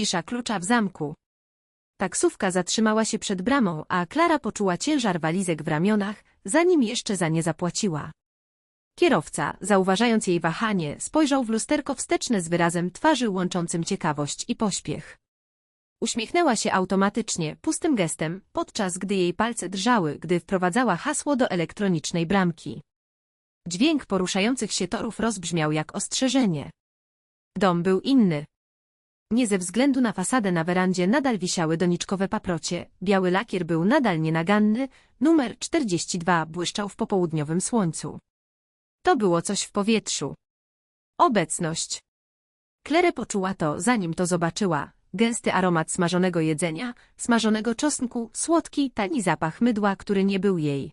Cisza klucza w zamku. Taksówka zatrzymała się przed bramą, a Klara poczuła ciężar walizek w ramionach, zanim jeszcze za nie zapłaciła. Kierowca, zauważając jej wahanie, spojrzał w lusterko wsteczne z wyrazem twarzy łączącym ciekawość i pośpiech. Uśmiechnęła się automatycznie, pustym gestem, podczas gdy jej palce drżały, gdy wprowadzała hasło do elektronicznej bramki. Dźwięk poruszających się torów rozbrzmiał jak ostrzeżenie. Dom był inny. Nie ze względu na fasadę na werandzie nadal wisiały doniczkowe paprocie, biały lakier był nadal nienaganny, numer 42 błyszczał w popołudniowym słońcu. To było coś w powietrzu. Obecność. Klere poczuła to, zanim to zobaczyła. Gęsty aromat smażonego jedzenia, smażonego czosnku, słodki, tani zapach mydła, który nie był jej.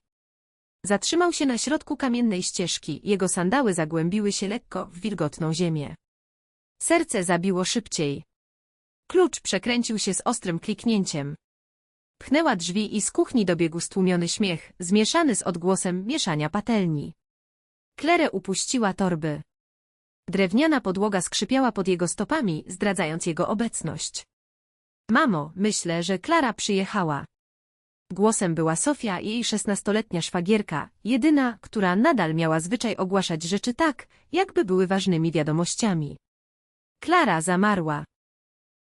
Zatrzymał się na środku kamiennej ścieżki, jego sandały zagłębiły się lekko w wilgotną ziemię. Serce zabiło szybciej. Klucz przekręcił się z ostrym kliknięciem. Pchnęła drzwi i z kuchni dobiegł stłumiony śmiech, zmieszany z odgłosem mieszania patelni. Klerę upuściła torby. Drewniana podłoga skrzypiała pod jego stopami, zdradzając jego obecność. Mamo, myślę, że Klara przyjechała. Głosem była Sofia, jej szesnastoletnia szwagierka, jedyna, która nadal miała zwyczaj ogłaszać rzeczy tak, jakby były ważnymi wiadomościami. Klara zamarła.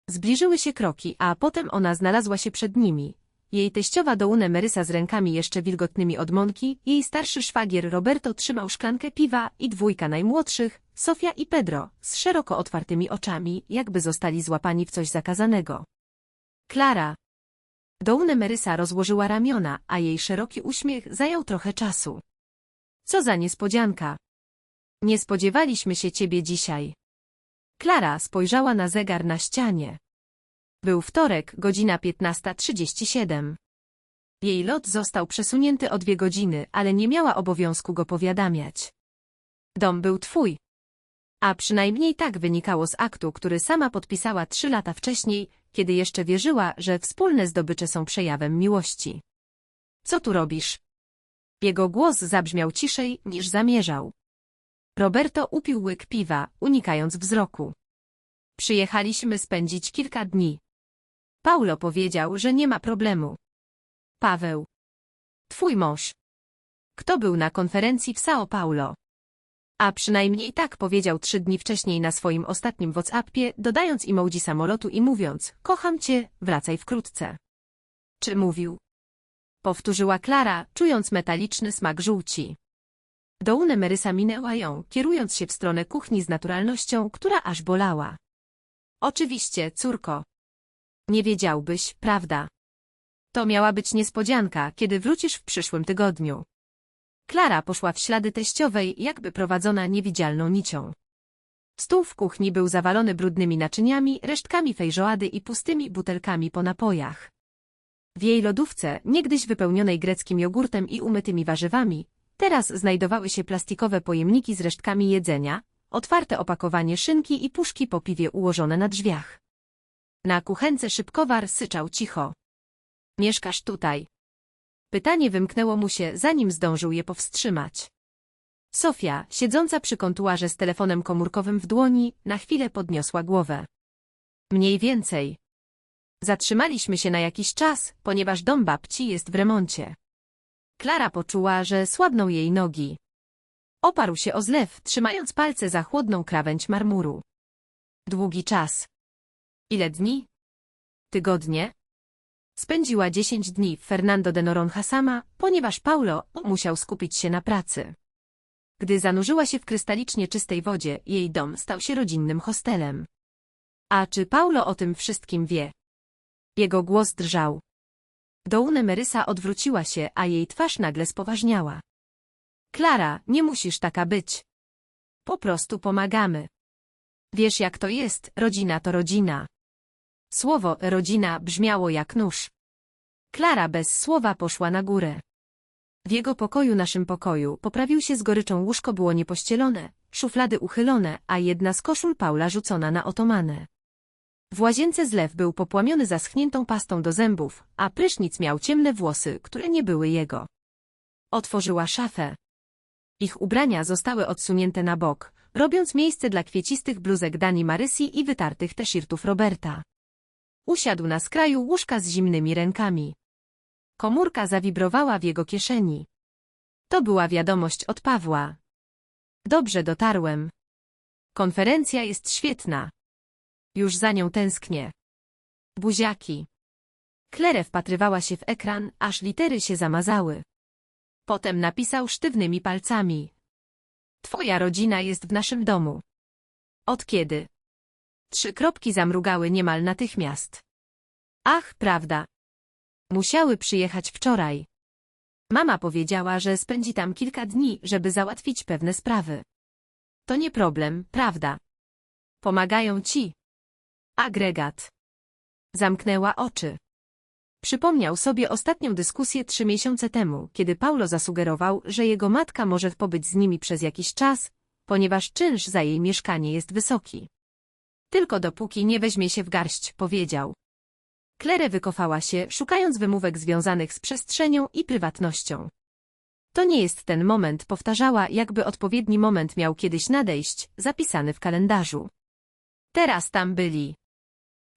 Zbliżyły się kroki, a potem ona znalazła się przed nimi. Jej teściowa Doune Merysa z rękami jeszcze wilgotnymi od mąki, jej starszy szwagier Roberto trzymał szklankę piwa i dwójka najmłodszych, Sofia i Pedro, z szeroko otwartymi oczami, jakby zostali złapani w coś zakazanego. Klara. Doune Merysa rozłożyła ramiona, a jej szeroki uśmiech zajął trochę czasu. Co za niespodzianka. Nie spodziewaliśmy się ciebie dzisiaj. Klara spojrzała na zegar na ścianie. Był wtorek, godzina 15.37. Jej lot został przesunięty o dwie godziny, ale nie miała obowiązku go powiadamiać. Dom był twój. A przynajmniej tak wynikało z aktu, który sama podpisała trzy lata wcześniej, kiedy jeszcze wierzyła, że wspólne zdobycze są przejawem miłości. Co tu robisz? Jego głos zabrzmiał ciszej, niż zamierzał. Roberto upił łyk piwa, unikając wzroku. Przyjechaliśmy spędzić kilka dni. Paulo powiedział, że nie ma problemu. Paweł. Twój mąż. Kto był na konferencji w São Paulo? A przynajmniej tak powiedział trzy dni wcześniej na swoim ostatnim WhatsAppie, dodając emoji samolotu i mówiąc, kocham cię, wracaj wkrótce. Czy mówił? Powtórzyła Klara, czując metaliczny smak żółci. Doune Merysa minęła ją, kierując się w stronę kuchni z naturalnością, która aż bolała. Oczywiście, córko. Nie wiedziałbyś, prawda? To miała być niespodzianka, kiedy wrócisz w przyszłym tygodniu. Klara poszła w ślady teściowej, jakby prowadzona niewidzialną nicią. Stół w kuchni był zawalony brudnymi naczyniami, resztkami fejżoady i pustymi butelkami po napojach. W jej lodówce, niegdyś wypełnionej greckim jogurtem i umytymi warzywami, teraz znajdowały się plastikowe pojemniki z resztkami jedzenia, otwarte opakowanie szynki i puszki po piwie ułożone na drzwiach. Na kuchence szybkowar syczał cicho. Mieszkasz tutaj. Pytanie wymknęło mu się, zanim zdążył je powstrzymać. Sofia, siedząca przy kontuarze z telefonem komórkowym w dłoni, na chwilę podniosła głowę. Mniej więcej. Zatrzymaliśmy się na jakiś czas, ponieważ dom babci jest w remoncie. Klara poczuła, że słabną jej nogi. Oparł się o zlew, trzymając palce za chłodną krawędź marmuru. Długi czas. Ile dni? Tygodnie? Spędziła dziesięć dni w Fernando de Noronha sama, ponieważ Paulo musiał skupić się na pracy. Gdy zanurzyła się w krystalicznie czystej wodzie, jej dom stał się rodzinnym hostelem. A czy Paulo o tym wszystkim wie? Jego głos drżał. Doune Merysa odwróciła się, a jej twarz nagle spoważniała. Klara, nie musisz taka być. Po prostu pomagamy. Wiesz jak to jest, rodzina to rodzina. Słowo rodzina brzmiało jak nóż. Klara bez słowa poszła na górę. W jego pokoju, naszym pokoju, poprawił się z goryczą łóżko było niepościelone, szuflady uchylone, a jedna z koszul Paula rzucona na otomanę. W łazience zlew był popłamiony zaschniętą pastą do zębów, a prysznic miał ciemne włosy, które nie były jego. Otworzyła szafę. Ich ubrania zostały odsunięte na bok, robiąc miejsce dla kwiecistych bluzek Dani Marysi i wytartych t-shirtów Roberta. Usiadł na skraju łóżka z zimnymi rękami. Komórka zawibrowała w jego kieszeni. To była wiadomość od Pawła. Dobrze dotarłem. Konferencja jest świetna. Już za nią tęsknię. Buziaki. Klere wpatrywała się w ekran, aż litery się zamazały. Potem napisał sztywnymi palcami. Twoja rodzina jest w naszym domu. Od kiedy? Trzy kropki zamrugały niemal natychmiast. Ach, prawda. Musiały przyjechać wczoraj. Mama powiedziała, że spędzi tam kilka dni, żeby załatwić pewne sprawy. To nie problem, prawda? Pomagają ci. Agregat. Zamknęła oczy. Przypomniał sobie ostatnią dyskusję trzy miesiące temu, kiedy Paulo zasugerował, że jego matka może pobyć z nimi przez jakiś czas, ponieważ czynsz za jej mieszkanie jest wysoki. Tylko dopóki nie weźmie się w garść, powiedział. Klere wykofała się, szukając wymówek związanych z przestrzenią i prywatnością. To nie jest ten moment, powtarzała, jakby odpowiedni moment miał kiedyś nadejść, zapisany w kalendarzu. Teraz tam byli.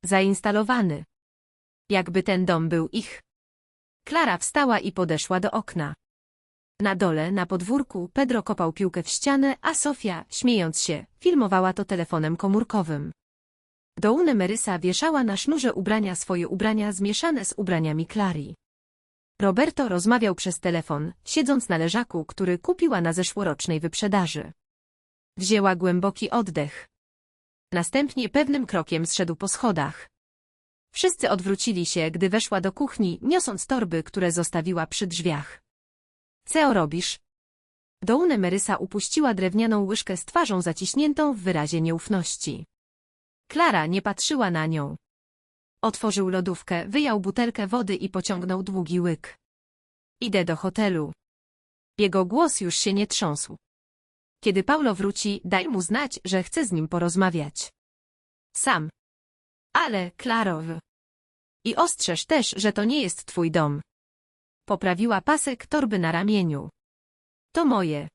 Zainstalowany. Jakby ten dom był ich. Klara wstała i podeszła do okna. Na dole, na podwórku, Pedro kopał piłkę w ścianę, a Sofia, śmiejąc się, filmowała to telefonem komórkowym. Doune Merysa wieszała na sznurze ubrania swoje ubrania zmieszane z ubraniami Klari. Roberto rozmawiał przez telefon, siedząc na leżaku, który kupiła na zeszłorocznej wyprzedaży. Wzięła głęboki oddech. Następnie pewnym krokiem zszedł po schodach. Wszyscy odwrócili się, gdy weszła do kuchni, niosąc torby, które zostawiła przy drzwiach. Co robisz? Doune Merysa upuściła drewnianą łyżkę z twarzą zaciśniętą w wyrazie nieufności. Klara nie patrzyła na nią. Otworzył lodówkę, wyjął butelkę wody i pociągnął długi łyk. Idę do hotelu. Jego głos już się nie trząsł. Kiedy Paulo wróci, daj mu znać, że chce z nim porozmawiać. Sam. Ale, Klarow. I ostrzeż też, że to nie jest twój dom. Poprawiła pasek torby na ramieniu. To moje.